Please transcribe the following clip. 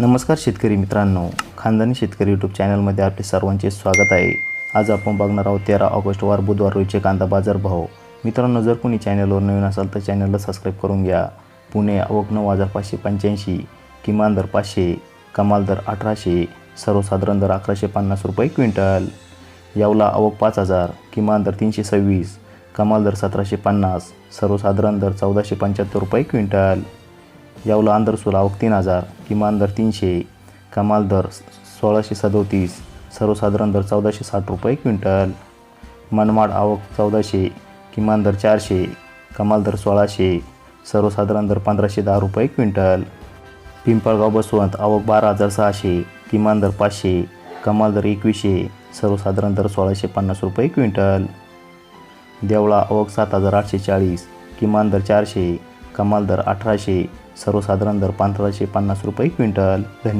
नमस्कार शेतकरी मित्रांनो. खानदानी शेतकरी यूट्यूब चॅनलमध्ये आपले सर्वांचे स्वागत आहे. आज आपण बघणार आहोत तेरा ऑगस्ट वार बुधवार रोजचे कांदा बाजार भाव. मित्रांनो जर कोणी चॅनलवर नवीन असाल तर चॅनलला सबस्क्राईब करून घ्या. पुणे आवक नऊ हजार पाचशे पंच्याऐंशी किमान दर पाचशे कमाल दर अठराशे सर्वसाधारण दर अकराशे पन्नास रुपये क्विंटल. यावला आवक पाच हजार किमान दर तीनशे सव्वीस कमाल दर सतराशे पन्नास सर्वसाधारण दर चौदाशे पंच्याहत्तर रुपये क्विंटल. यावला आंदरसूल आवक तीन हजार किमान दर तीनशे कमाल दर सोळाशे सदोतीस सर्वसाधारण दर चौदाशे साठ रुपये क्विंटल. मनमाड आवक चौदाशे किमान दर चारशे कमाल दर सोळाशे सर्वसाधारण दर पंधराशे दहा रुपये क्विंटल. पिंपळगाव बसवंत आवक बारा हजार सहाशे किमान दर पाचशे कमाल दर एकवीसशे सर्वसाधारण दर सोळाशे पन्नास रुपये क्विंटल. देवळा आवक सात हजार आठशे चाळीस किमान दर चारशे कमाल दर अठराशे सर्वसाधारण दर पंधराशे पन्नास रुपये क्विंटल. धन्यवाद.